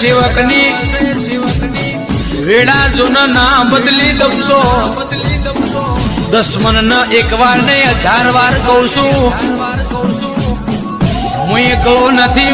સેવકની વેડા જૂન ના બદલી દઉં તો. દસમન ન એક વાર ને હજાર વાર કહું છું. હું એકલો નથી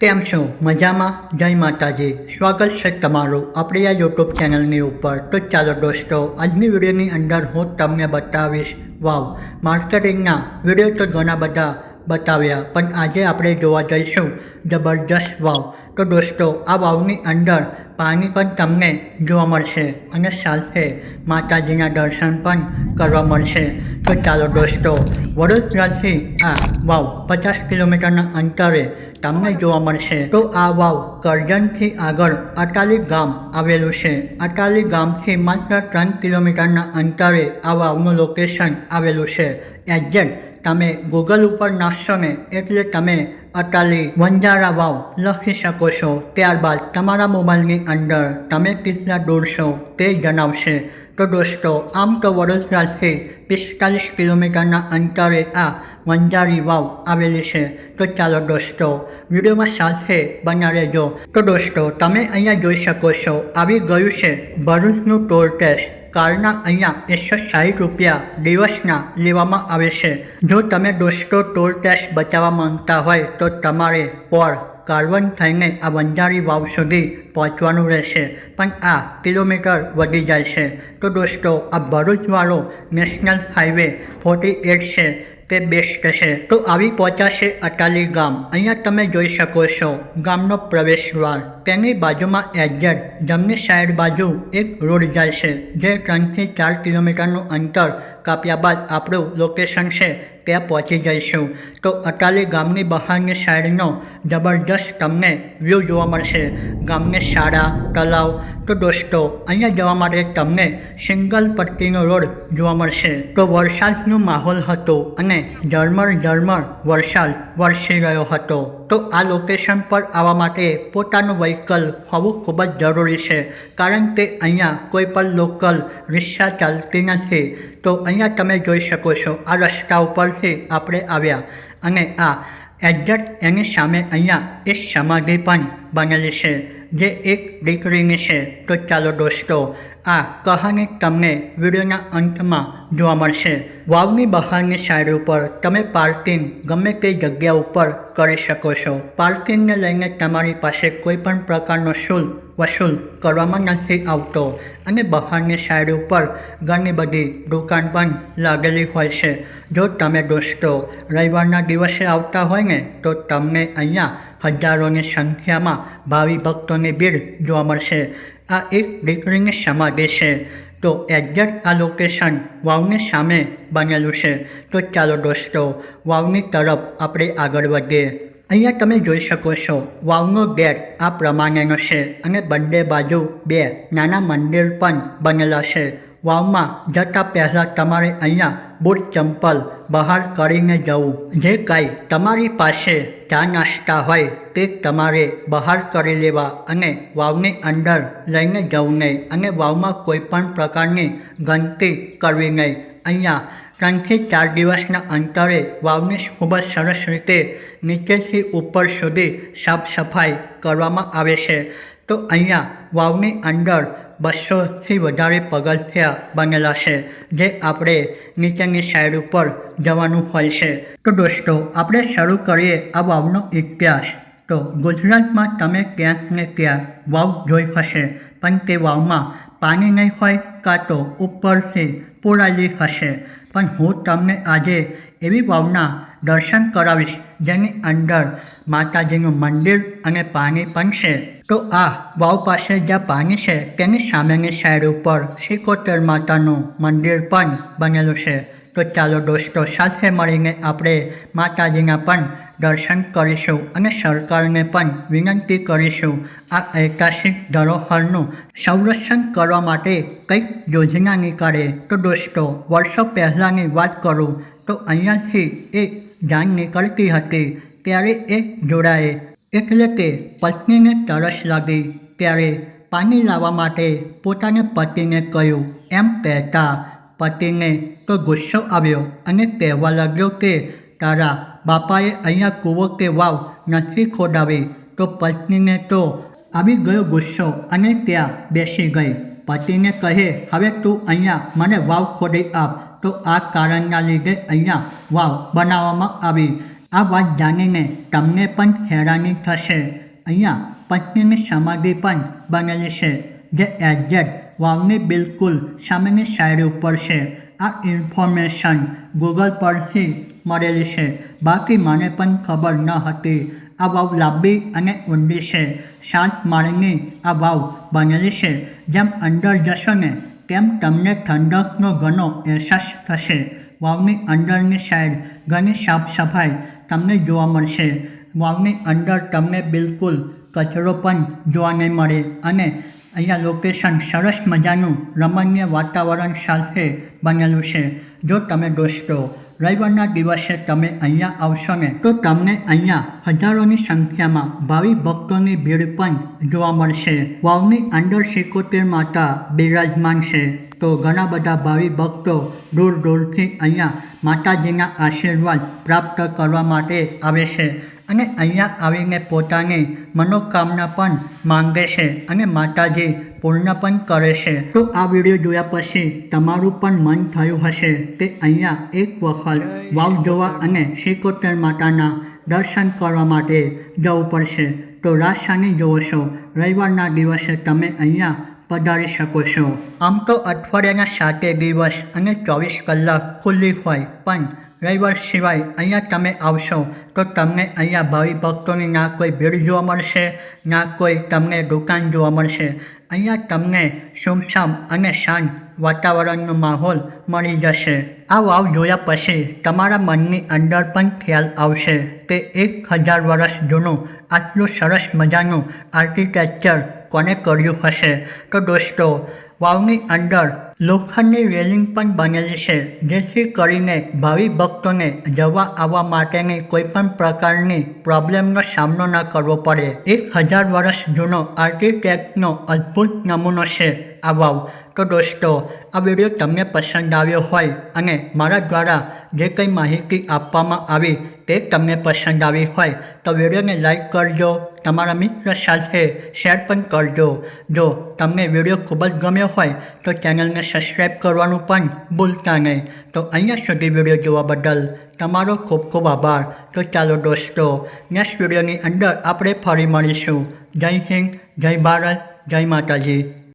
કેમ છો? મજામાં? જય માતાજી. સ્વાગત છે તમારું આપણી આ યુટ્યુબ ચેનલની ઉપર. તો ચાલો દોસ્તો, આજની વિડીયોની અંદર હું તમને બતાવીશ, વાવ માર્કેટિંગના વીડિયો તો ઘણા બધા બતાવ્યા. પણ આજે આપણે જોવા જઈશું જબરદસ્ત વાવ. તો દોસ્તો, આ વાવની અંદર પાણી પણ તમને જોવા મળશે અને સાથે માતાજીના દર્શન પણ કરવા મળશે. તો ચાલો દોસ્તો, વડોદરાથી આ વાવ પચાસ કિલોમીટરના અંતરે તમને જોવા મળશે. તો આ વાવ કરજણથી આગળ અટાલી ગામ આવેલું છે. અટાલી ગામથી માત્ર ત્રણ કિલોમીટરના અંતરે આ વાવનું લોકેશન આવેલું છે. એક્ઝેક્ટ તમે ગૂગલ ઉપર નાખશો ને એટલે તમે અટાલી વંજારા વાવ લખી શકો છો. ત્યારબાદ તમારા મોબાઈલની અંદર તમે કેટલા દોડશો તે જણાવશે. તો દોસ્તો, આમ તો વડોદરાથી પિસ્તાલીસ કિલોમીટરના અંતરે આ વંજારી વાવ આવેલી છે. તો ચાલો દોસ્તો, વિડીયોમાં સાથે બના રહેજો. તો દોસ્તો, તમે અહીંયા જોઈ શકો છો, આવી ગયું છે ભરૂચનું ટોલ ટેક્સ. કારના અહીંયા એકસો સાઠ રૂપિયા દિવસના લેવામાં આવે છે. જો તમે દોસ્તો ટોલ ટેક્સ બચાવવા માંગતા હોય તો તમારે પર કાર્બન થઈને આ વંજારી વાવ સુધી પહોંચવાનું રહેશે. પણ આ કિલોમીટર વધી જાય છે. તો દોસ્તો, આ ભરૂચવાળો નેશનલ હાઈવે ફોર્ટી એટ છે. તે બેસ્ટ છે. તો આવી પહોંચાશે અટાલી ગામ. અહીંયા તમે જોઈ શકો છો ગામનો પ્રવેશ દ્વાર તેની બાજુમાં એડજેટ. જમણી સાઈડ બાજુ એક રોડ જાય છે, જે ત્રણથી ચાર કિલોમીટરનું અંતર કાપ્યા બાદ આપણું લોકેશન છે ત્યાં પહોંચી જઈશું. તો અટાલી ગામની બહારની સાઈડનો જબરજસ્ત તમને વ્યૂ જોવા મળશે. ગામની શાળા તલાવ તો દોસ્તો, અહીંયા જવા માટે તમને સિંગલ પટ્ટીનો રોડ જોવા મળશે. તો વરસાદનો માહોલ હતો અને ઝરમર ઝરમર વરસાદ વરસી રહ્યો હતો. તો આ લોકેશન પર આવવા માટે પોતાનું વ્હીકલ હોવું ખૂબ જ જરૂરી છે. કારણ કે અહીંયા કોઈ પણ લોકલ રિક્ષા ચાલતી નથી. તો અહીંયા તમે જોઈ શકો છો, આ રસ્તા ઉપરથી આપણે આવ્યા. અને આ એક્ઝેક્ટ એની સામે અહીંયા એક સમાધિ પણ બનેલી છે, જે એક દીકરીની છે. તો ચાલો દોસ્તો, આ કહાની તમને વિડીયોના અંતમાં જોવા મળશે. વાવની બહારની સાઈડ ઉપર તમે પાર્કિંગ ગમે તે જગ્યા ઉપર કરી શકો છો. પાર્કિંગને લઈને તમારી પાસે કોઈ પણ પ્રકારનો શુલ્ક વસૂલ કરવામાં નથી આવતો અને બહારની સાઈડ ઉપર ઘણી બધી દુકાન પણ લાગેલી હોય છે. જો તમે દોસ્તો રવિવારના દિવસે આવતા હોય ને, તો તમને અહીંયા હજારોની સંખ્યામાં ભાવિ ભક્તોની ભીડ જોવા મળશે. આ એક દીકરીની સમાધિ છે. તો એક્ઝેક્ટ આ લોકેશન વાવની સામે બનેલું છે. તો ચાલો દોસ્તો, વાવની તરફ આપણે આગળ વધીએ. અહીંયા તમે જોઈ શકો છો, વાવનો ગેટ આ પ્રમાણેનો છે અને બંને બાજુ બે નાના મંદિર પણ બનેલા છે. વાવમાં જતાં પહેલાં તમારે અહીંયા બૂટ ચંપલ બહાર કરીને જવું. જે કાંઈ તમારી પાસે ચા નાસ્તા હોય તે તમારે બહાર કરી લેવા અને વાવની અંદર લઈને જવું નહીં અને વાવમાં કોઈ પણ પ્રકારની ગંદકી કરવી નહીં. અહીંયા ત્રણથી ચાર દિવસના અંતરે વાવની ખૂબ જ સરસ રીતે નીચેથી ઉપર સુધી સાફ સફાઈ કરવામાં આવે છે. તો અહીંયા વાવની અંદર બસોથી વધારે પગથિયા બનેલા છે, જે આપણે નીચેની સાઈડ ઉપર જવાનું હોય છે. તો દોસ્તો, આપણે શરૂ કરીએ આ વાવનો ઇતિહાસ. તો ગુજરાતમાં તમે ક્યાંક ને ક્યાંક વાવ જોઈ હશે, પણ તે વાવમાં પાણી નહીં હોય, કાં તો ઉપરથી પુરાયેલી હશે. પણ હું તમને આજે એવી વાવના દર્શન કરાવીશ જેની અંદર માતાજીનું મંદિર અને પાણી પણ છે. તો આ વાવ પાસે જ્યાં પાણી છે, તેની સામેની સાઈડ ઉપર સિકોતેર માતાનું મંદિર પણ બનેલું છે. તો ચાલો દોસ્તો, સાથે મળીને આપણે માતાજીના પણ દર્શન કરીશું અને સરકારને પણ વિનંતી કરીશું આ ઐતિહાસિક ધરોહરનું સંરક્ષણ કરવા માટે કંઈક યોજના નીકળે. તો દોસ્તો, વર્ષો પહેલાંની વાત કરું, તો અહીંયાથી એક જાન નીકળતી હતી, ત્યારે એ જોડાએ એટલે કે પત્નીને તરસ લાગી, ત્યારે પાણી લાવવા માટે પોતાને પતિને કહ્યું, એમ કહેતા. પતિને તો ગુસ્સો આવ્યો અને કહેવા લાગ્યો કે તારા બાપાએ અહીંયા કૂવો કે વાવ નથી ખોદાવી તો પત્નીને તો આવી ગયો ગુસ્સો અને ત્યાં બેસી ગઈ. પતિને કહે, હવે તું અહીંયા મને વાવ ખોદી આપ. તો આ કારણના લીધે અહીંયા વાવ બનાવવામાં આવી. આ વાત જાણીને તમને પણ હેરાની થશે. અહીંયા પત્નીની સમાધિ પણ બનેલી છે, જે એક્ઝેક્ટ વાવની બિલકુલ સામેની સાઈડ ઉપર છે. આ ઇન્ફોર્મેશન ગૂગલ પરથી મળેલી છે. બાકી મને પણ ખબર ન હતી. આ વાવ લાંબી અને ઊંડી છે. સાત માળની આ વાવ બનેલી છે. જેમ અંદર જશો ને, તેમ તમને ઠંડકનો ઘણો અહેસાસ થશે. વાવની અંદરની સાઈડ ઘણી સાફ સફાઈ તમને જોવા મળશે. વાવની અંદર તમને બિલકુલ કચરો પણ જોવા નહીં મળે અને અહીંયા લોકેશન સરસ મજાનું રમણીય વાતાવરણ સાથે બનેલું છે. જો તમે દોસ્તો, રવિવારના દિવસે તમે અહીંયા આવશો ને, તો તમને અહીંયા હજારોની સંખ્યામાં ભાવિ ભક્તોની ભીડ પણ જોવા મળશે. વાવની અંદર સિકોતેર માતા બિરાજમાન છે. તો ઘણા બધા ભાવિ ભક્તો દૂર દૂરથી અહીંયા માતાજીના આશીર્વાદ પ્રાપ્ત કરવા માટે આવે છે. અને અહીંયા આવીને પોતાની મનોકામના પણ માંગે છે અને માતાજી પૂર્ણ પણ કરે છે. તો આ વીડિયો જોયા પછી તમારું પણ મન થયું હશે કે અહીંયા એક વખત વાવ જોવા અને શ્રીકોતર માતાના દર્શન કરવા માટે જવું પડશે. તો રાશાની જોવો છો. રવિવારના દિવસે તમે અહીંયા પધારી શકો છો. આમ તો અઠવાડિયાના સાતે દિવસ અને ચોવીસ કલાક ખુલ્લી હોય, પણ રવિવાર સિવાય અહીંયા તમે આવશો, તો તમને અહીંયા ભાવિ ભક્તોની ના કોઈ ભીડ જોવા મળશે, ના કોઈ તમને દુકાન જોવા મળશે. અહીંયા તમને સુમસામ અને શાંત વાતાવરણનો માહોલ મળી જશે. આ વાવ જોયા પછી તમારા મનની અંદર પણ ખ્યાલ આવશે કે એક હજાર વર્ષ જૂનું આટલું સરસ મજાનું આર્કિટેક્ચર કોને કર્યું હશે. તો દોસ્તો વાવની અંદર લોખંડની રેલિંગ પણ બનેલી છે, જેથી કરીને ભાવિ ભક્તોને જવા આવવા માટેની કોઈ પણ પ્રકારની પ્રોબ્લેમનો સામનો ન કરવો પડે. એક હજાર વર્ષ જૂનો આર્કિટેક્ટનો અદ્ભુત નમૂનો છે આ વાવ. તો દોસ્તો, આ વીડિયો તમને પસંદ આવ્યો હોય અને મારા દ્વારા જે કંઈ માહિતી આપવામાં આવી તે તમને પસંદ આવી હોય તો વિડીયોને લાઈક કરજો, તમારા મિત્ર સાથે શેર પણ કરજો. જો તમને વીડિયો ખૂબ જ ગમ્યો હોય તો ચેનલને સબસ્ક્રાઈબ કરવાનું પણ ભૂલતા નહીં. તો અહીંયા સુધી વીડિયો જોવા બદલ તમારો ખૂબ ખૂબ આભાર. તો ચાલો દોસ્તો, નેક્સ્ટ વિડીયોની અંદર આપણે ફરી મળીશું. જય હિન્દ, જય ભારત, જય માતાજી.